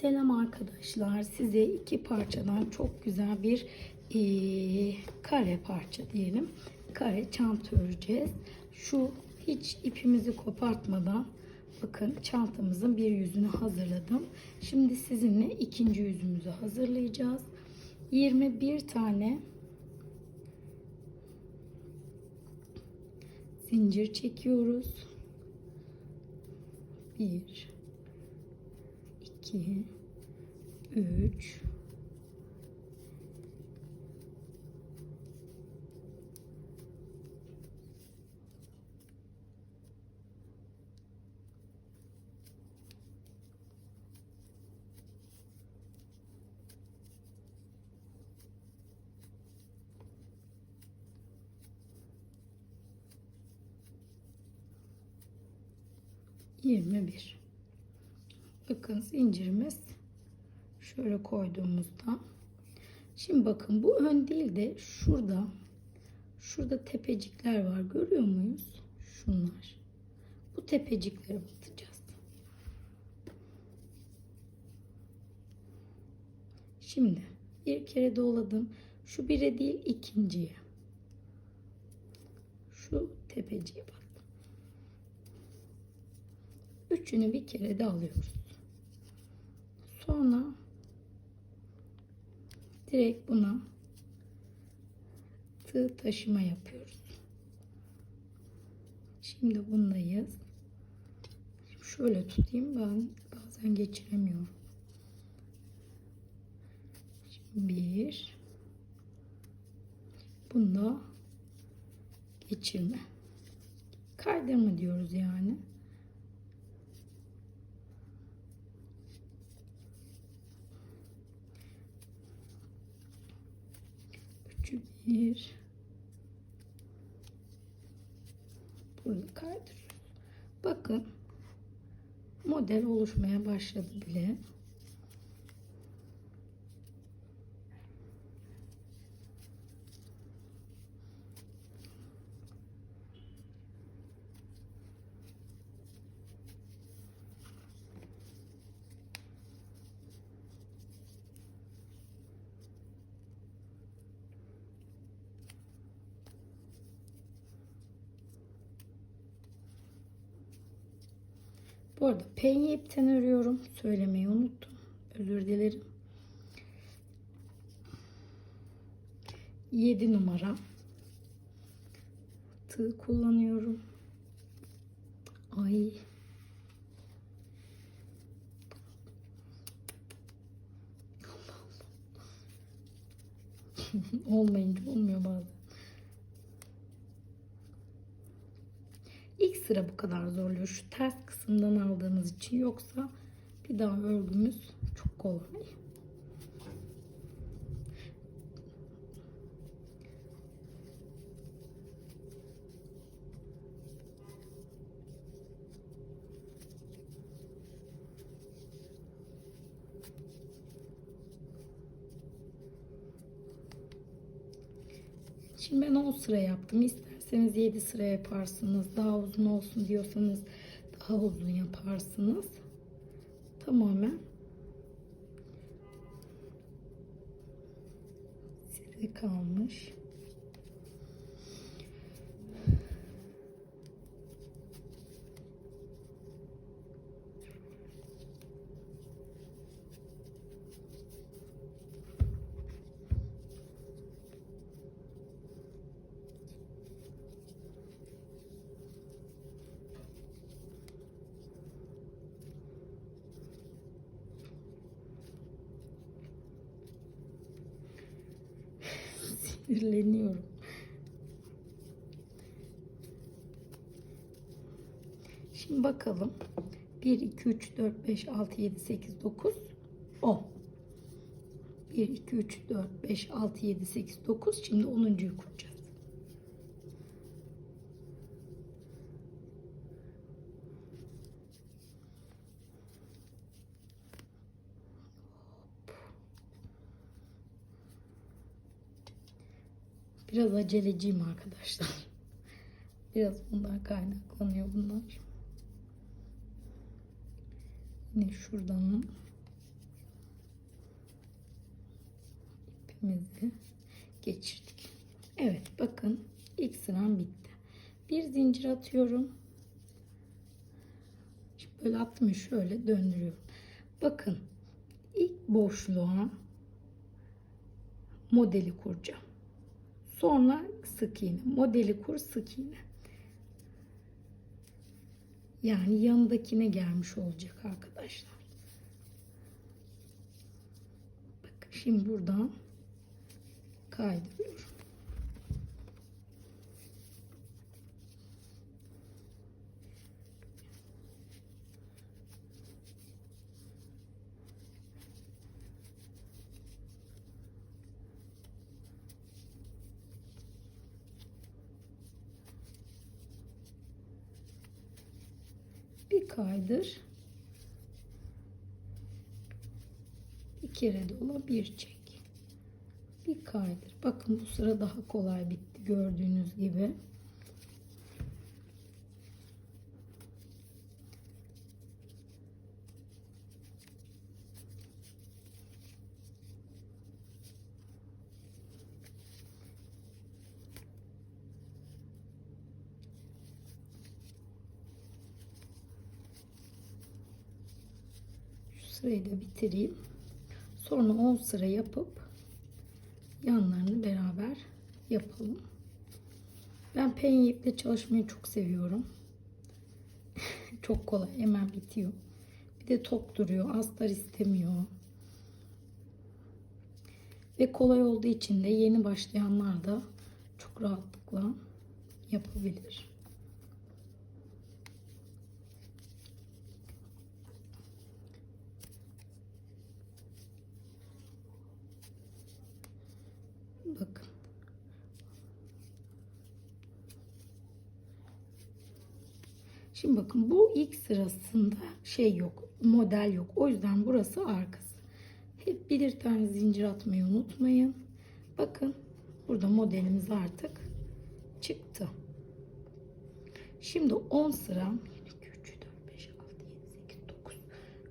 Selam arkadaşlar. Size iki parçadan çok güzel bir eee, kare parça diyelim. Kare çanta öreceğiz. Şu hiç ipimizi kopartmadan bakın çantamızın bir yüzünü hazırladım. Şimdi sizinle ikinci yüzümüzü hazırlayacağız. 21 tane zincir çekiyoruz. 1 2 3 21 Bakın zincirimiz şöyle koyduğumuzda şimdi bakın bu ön değil de şurada şurada tepecikler var görüyor muyuz? Şunlar. Bu tepeciklere batacağız. Şimdi bir kere doladım. Şu bire değil ikinciye. Şu tepeciye battım. Üçünü bir kere de alıyoruz. Sonra direkt buna tığ taşıma yapıyoruz. Şimdi bundayız. Şöyle tutayım ben bazen geçiremiyorum. Şimdi bir bunda geçirme. Kaydırma diyoruz yani. Üçü bir. Burada kaydırıyoruz. Bakın model oluşmaya başladı bile. Arada penye ipten örüyorum. Söylemeyi unuttum. Özür dilerim. 7 numara tığ kullanıyorum. Ay. Olmayınca olmuyor bazen. İlk sıra bu kadar zorluyor. Şu ters kısımdan aldığımız için yoksa bir daha örgümüz çok kolay. Şimdi ben 10 sıra yaptım. İsterseniz 7 sıra yaparsınız. Daha uzun olsun diyorsanız daha uzun yaparsınız. Tamamen size kalmış. Sinirleniyorum. Şimdi bakalım. 1, 2, 3, 4, 5, 6, 7, 8, 9, 10. 1, 2, 3, 4, 5, 6, 7, 8, 9. Şimdi 10.yu kuracağız. Biraz aceleciyim arkadaşlar. Biraz bundan kaynaklanıyor bunlar. Yine şuradan ipimizi geçirdik. Evet bakın ilk sıram bitti. Bir zincir atıyorum. Şimdi böyle attım şöyle döndürüyorum. Bakın ilk boşluğa modeli kuracağım. Sonra sık iğne. Modeli kur sık iğne. Yani yanındakine gelmiş olacak arkadaşlar. Bakın şimdi buradan kaydırıyorum. Bir kaydır. Bir kere dola bir çek. Bir kaydır. Bakın bu sıra daha kolay bitti gördüğünüz gibi. Şu sırayı da bitireyim. Sonra 10 sıra yapıp yanlarını beraber yapalım. Ben penye iple çalışmayı çok seviyorum. çok kolay hemen bitiyor. Bir de tok duruyor. Astar istemiyor. Ve kolay olduğu için de yeni başlayanlar da çok rahatlıkla yapabilir. Bakın. Şimdi bakın bu ilk sırasında şey yok. Model yok. O yüzden burası arkası. Hep bir tane zincir atmayı unutmayın. Bakın burada modelimiz artık çıktı. Şimdi 10 sıra 1, 2, 3, 4, 5, 6, 7, 8, 9.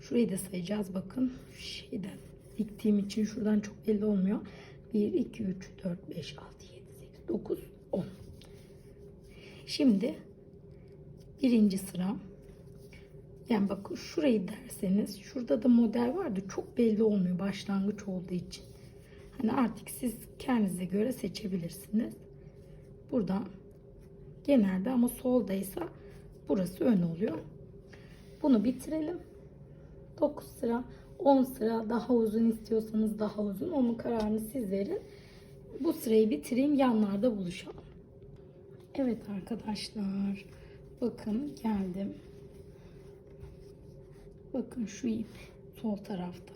Şurayı da sayacağız bakın. Şeyden diktiğim için şuradan çok belli olmuyor. 1, 2, 3, 4, 5, 6, 7, 8, 9, 10. Şimdi birinci sıra. Yani bakın şurayı derseniz şurada da model vardı. Çok belli olmuyor başlangıç olduğu için. Hani artık siz kendinize göre seçebilirsiniz. Burada genelde ama soldaysa burası ön oluyor. Bunu bitirelim. 9 sıra 10 sıra daha uzun istiyorsanız daha uzun. Onun kararını siz verin. Bu sırayı bitireyim. Yanlarda buluşalım. Evet arkadaşlar. Bakın geldim. Bakın şu ip sol tarafta.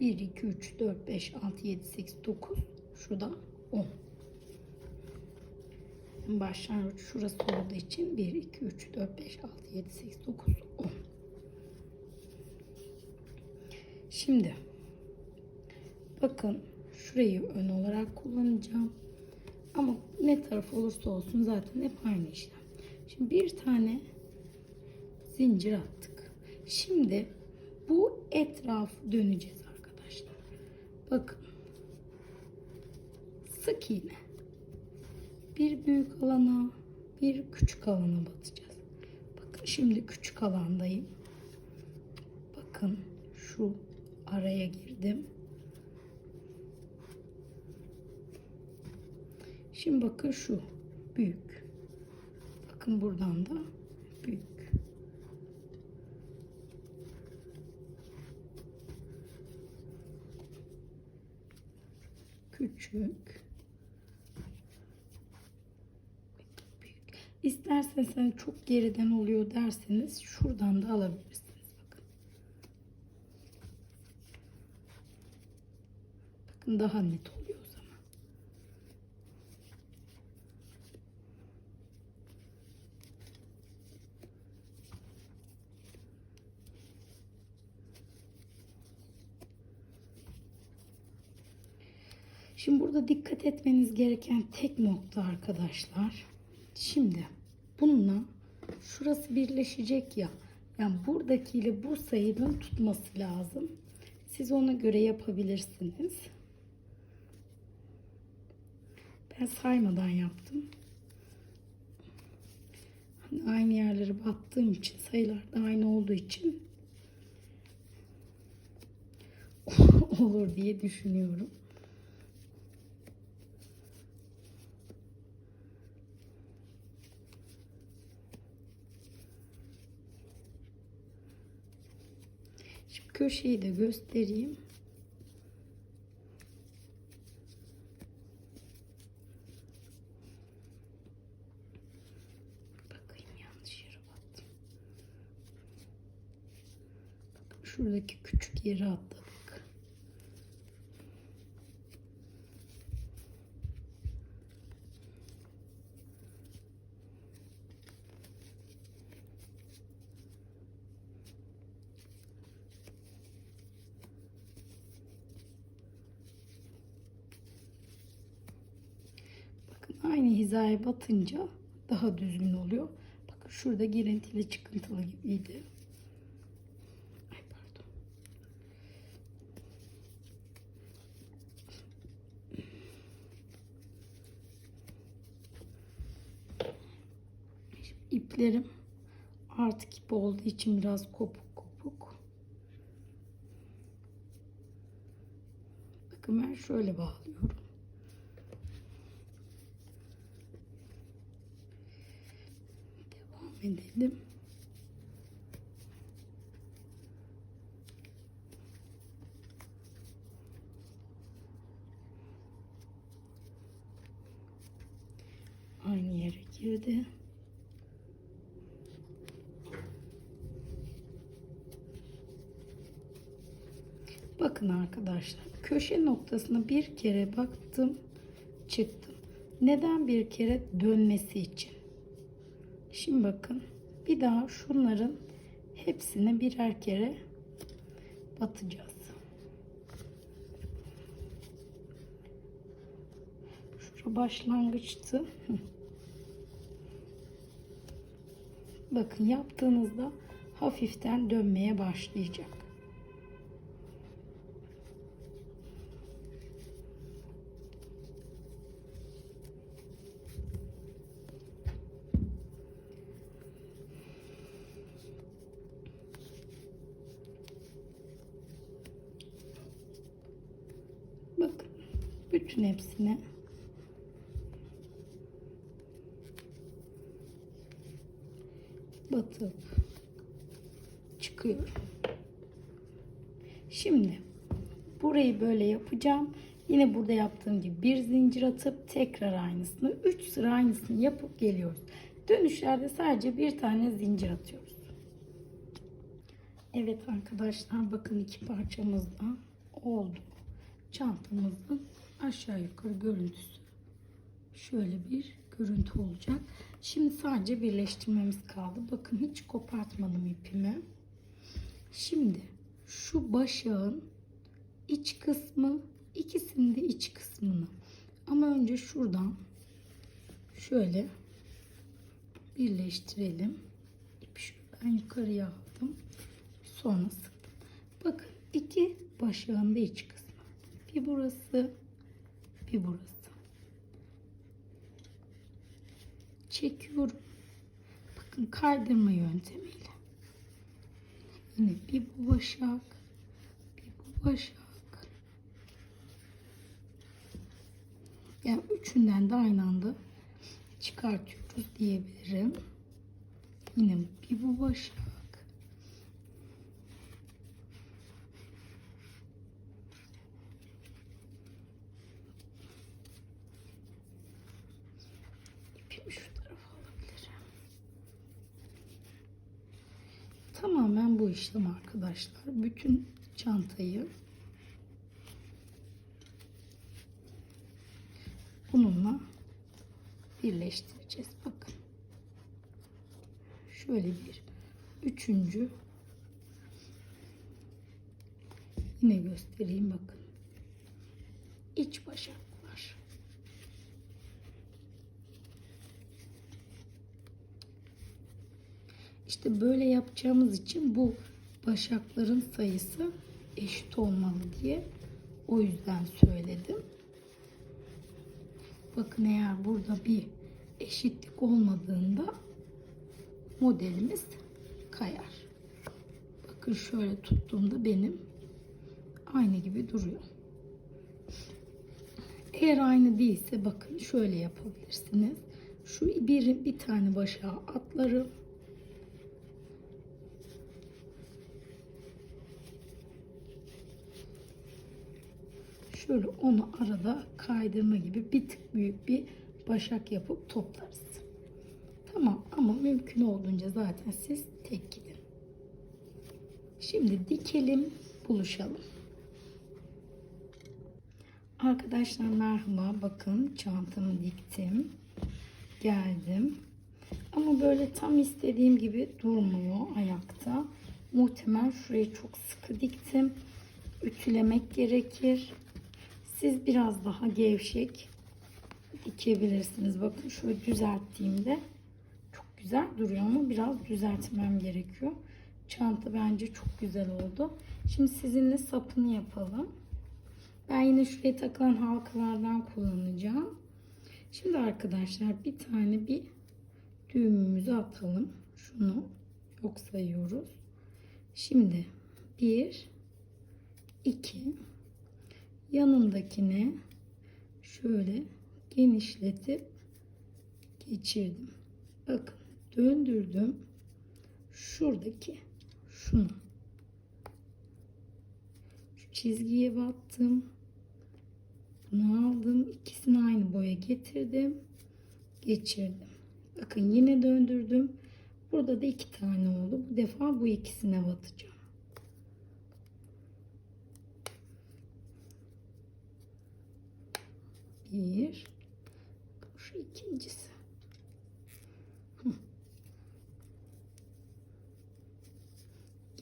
1, 2, 3, 4, 5, 6, 7, 8, 9. Şurada 10. Başlangıç şurası olduğu için 1, 2, 3, 4, 5, 6, 7, 8, 9, 10. Şimdi bakın şurayı ön olarak kullanacağım. Ama ne taraf olursa olsun zaten hep aynı işlem. Şimdi bir tane zincir attık. Şimdi bu etraf döneceğiz arkadaşlar. Bakın. Sık iğne. Bir büyük alana, bir küçük alana batacağız. Bakın şimdi küçük alandayım. Bakın şu araya girdim. Şimdi bakın şu büyük. Bakın buradan da büyük. Küçük. Büyük. İsterseniz hani çok geriden oluyor derseniz şuradan da alabilirsiniz. Bakın. Daha net oluyor o zaman. Şimdi burada dikkat etmeniz gereken tek nokta arkadaşlar. Şimdi bununla şurası birleşecek ya. Yani buradakiyle bu sayının tutması lazım. Siz ona göre yapabilirsiniz. Ben saymadan yaptım. Hani aynı yerlere battığım için sayılar da aynı olduğu için olur diye düşünüyorum. Şimdi köşeyi de göstereyim. Bakayım yanlış yere battım. Şuradaki küçük yeri atladık. Bakın aynı hizaya batınca daha düzgün oluyor. Bakın şurada girintili çıkıntılı gibiydi. Ay pardon. Şimdi iplerim artık ip olduğu için biraz kopuk kopuk. Bakın ben şöyle bağlıyorum. Devam edelim. Aynı yere girdi. Bakın arkadaşlar köşe noktasına bir kere baktım çıktım. Neden bir kere dönmesi için? Şimdi bakın bir daha şunların hepsine birer kere batacağız. Şura başlangıçtı. Bakın yaptığınızda hafiften dönmeye başlayacak. Bakın bütün hepsine batıp çıkıyorum. Şimdi burayı böyle yapacağım. Yine burada yaptığım gibi bir zincir atıp tekrar aynısını 3 sıra aynısını yapıp geliyoruz. Dönüşlerde sadece bir tane zincir atıyoruz. Evet arkadaşlar bakın iki parçamız da oldu. Çantamızın aşağı yukarı görüntüsü şöyle bir görüntü olacak. Şimdi sadece birleştirmemiz kaldı. Bakın hiç kopartmadım ipimi. Şimdi şu başağın iç kısmı ikisinin de iç kısmını ama önce şuradan şöyle birleştirelim. İpi şuradan yukarıya aldım. Sonra sıktım. Bakın iki başağın da iç kısmı. Bir burası, bir burası. Çekiyorum. Bakın kaydırma yöntemiyle. Yine bir bu başak, bir bu başak. Yani üçünden de aynı anda çıkartıyoruz diyebilirim. Yine bir bu başak. İpimi şu tarafa alabilirim. Tamamen bu işlem arkadaşlar. Bütün çantayı bununla birleştireceğiz. Bakın. Şöyle bir üçüncü yine göstereyim bakın. İç başak var. İşte böyle yapacağımız için bu başakların sayısı eşit olmalı diye o yüzden söyledim. Bakın eğer burada bir eşitlik olmadığında modelimiz kayar. Bakın şöyle tuttuğumda benim aynı gibi duruyor. Eğer aynı değilse bakın şöyle yapabilirsiniz. Şu bir, bir tane başa atlarım. Şöyle onu arada kaydırma gibi bir tık büyük bir başak yapıp toplarız. Tamam ama mümkün olduğunca zaten siz tek gidin. Şimdi dikelim, buluşalım. Arkadaşlar merhaba. Bakın çantamı diktim. Geldim. Ama böyle tam istediğim gibi durmuyor ayakta. Muhtemel şurayı çok sıkı diktim. Ütülemek gerekir. Siz biraz daha gevşek dikebilirsiniz. Bakın şöyle düzelttiğimde çok güzel duruyor ama biraz düzeltmem gerekiyor. Çanta bence çok güzel oldu. Şimdi sizinle sapını yapalım. Ben yine şuraya takılan halkalardan kullanacağım. Şimdi arkadaşlar bir tane bir düğümümüzü atalım. Şunu yok sayıyoruz. Şimdi 1 2 yanındakini şöyle genişletip geçirdim. Bakın döndürdüm. Şuradaki şunu. Şu çizgiye battım. Bunu aldım. İkisini aynı boya getirdim. Geçirdim. Bakın yine döndürdüm. Burada da iki tane oldu. Bu defa bu ikisine batacağım. Bir. Şu ikincisi.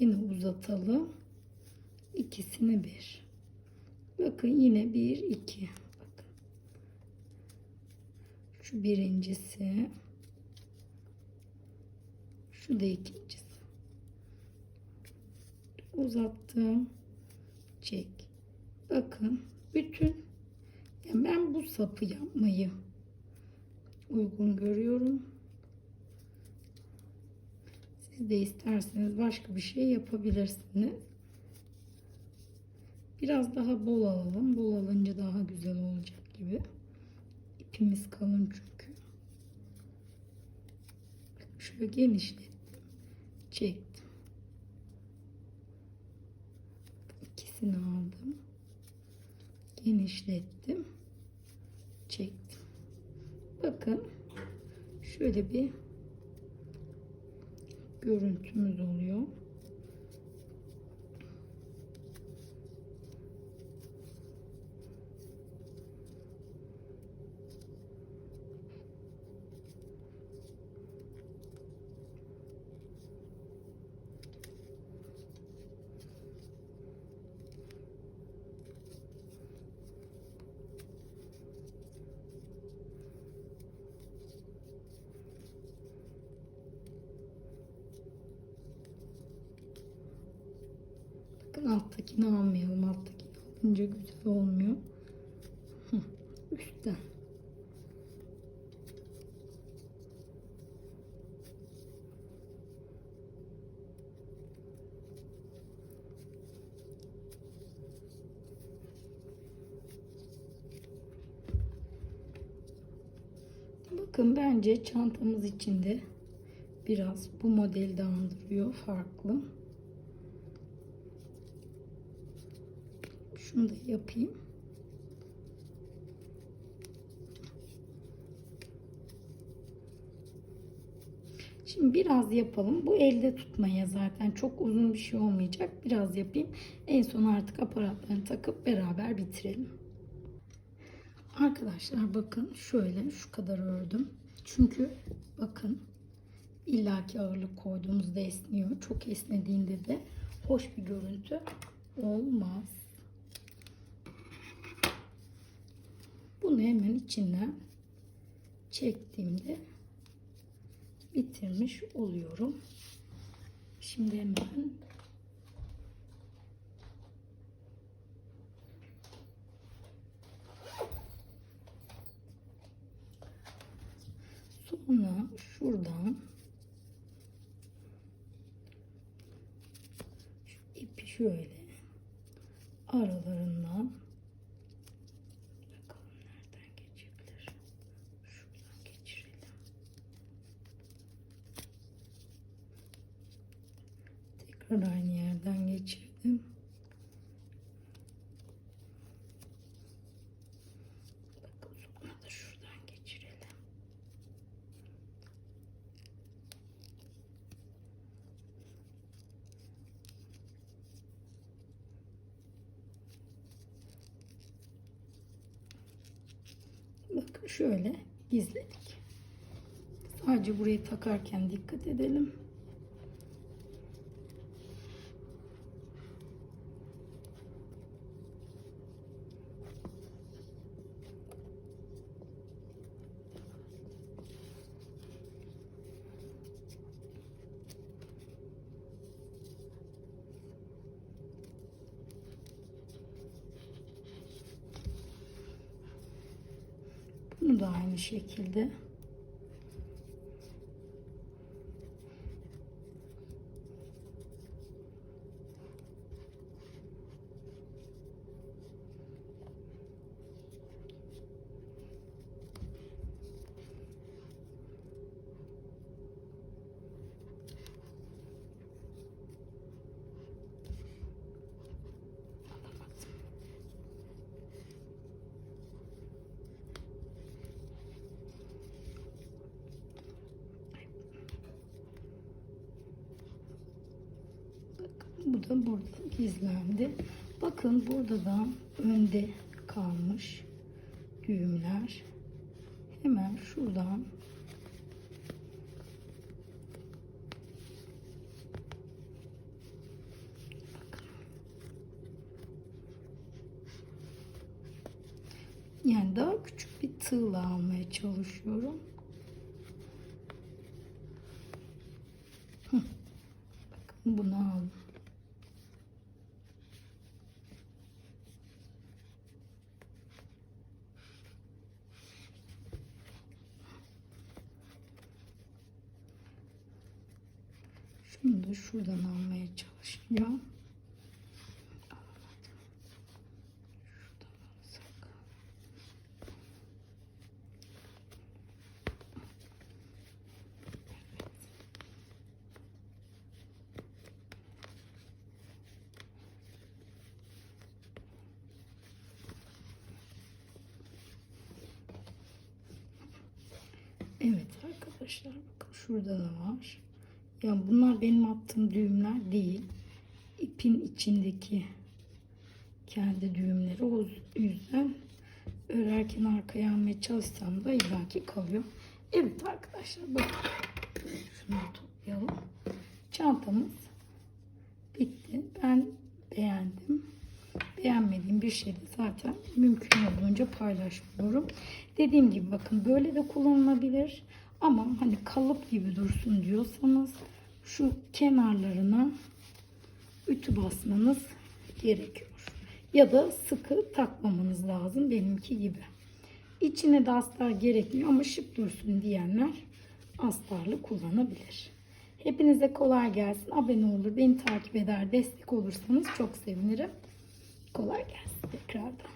Yine uzatalım. İkisini bir. Bakın yine bir iki. Bakın. Şu birincisi. Şu da ikincisi. Uzattım. Çek. Bakın bütün ben bu sapı yapmayı uygun görüyorum. Siz de isterseniz başka bir şey yapabilirsiniz. Biraz daha bol alalım. Bol alınca daha güzel olacak gibi. İpimiz kalın çünkü. Şöyle genişlettim. Çektim. İkisini aldım. Genişlettim. Çektim. Bakın şöyle bir görüntümüz oluyor. Bakın alttakini almayalım. Alttakini alınca güzel olmuyor. Hı, Üstten. Bakın bence çantamız içinde biraz bu modeli de andırıyor. Farklı. Şunu da yapayım. Şimdi biraz yapalım. Bu elde tutmaya zaten çok uzun bir şey olmayacak. Biraz yapayım. En son artık aparatlarını takıp beraber bitirelim. Arkadaşlar bakın şöyle şu kadar ördüm. Çünkü bakın illaki ağırlık koyduğumuzda esniyor. Çok esnediğinde de hoş bir görüntü olmaz. Bunu hemen içinden çektiğimde bitirmiş oluyorum. Şimdi hemen Sonra şuradan şu ipi şöyle aralarından bakalım nereden geçebilir. Şuradan geçirelim. Tekrar aynı yerden geçirdim. Bakın sonra da şuradan geçirelim. Bakın şöyle gizledik. Sadece burayı takarken dikkat edelim. Da aynı şekilde Bakın bu da burada gizlendi. Bakın burada da önde kalmış düğümler. Hemen şuradan. Yani daha küçük bir tığla almaya çalışıyorum. Hı. Bakın bunu aldım. Da şuradan almaya çalışacağım. Şuradan. Evet arkadaşlar bakın şurada da var. Yani benim attığım düğümler değil. İpin içindeki kendi düğümleri. O yüzden örerken arkaya almaya çalışsam da illaki kalıyor. Evet arkadaşlar bakın. Şunu toplayalım. Çantamız bitti. Ben beğendim. Beğenmediğim bir şey de zaten mümkün olduğunca paylaşmıyorum. Dediğim gibi bakın böyle de kullanılabilir. Ama hani kalıp gibi dursun diyorsanız şu kenarlarına ütü basmanız gerekiyor. Ya da sıkı takmamanız lazım benimki gibi. İçine de astar gerekmiyor ama şık dursun diyenler astarlı kullanabilir. Hepinize kolay gelsin. Abone olur, beni takip eder, destek olursanız çok sevinirim. Kolay gelsin tekrardan.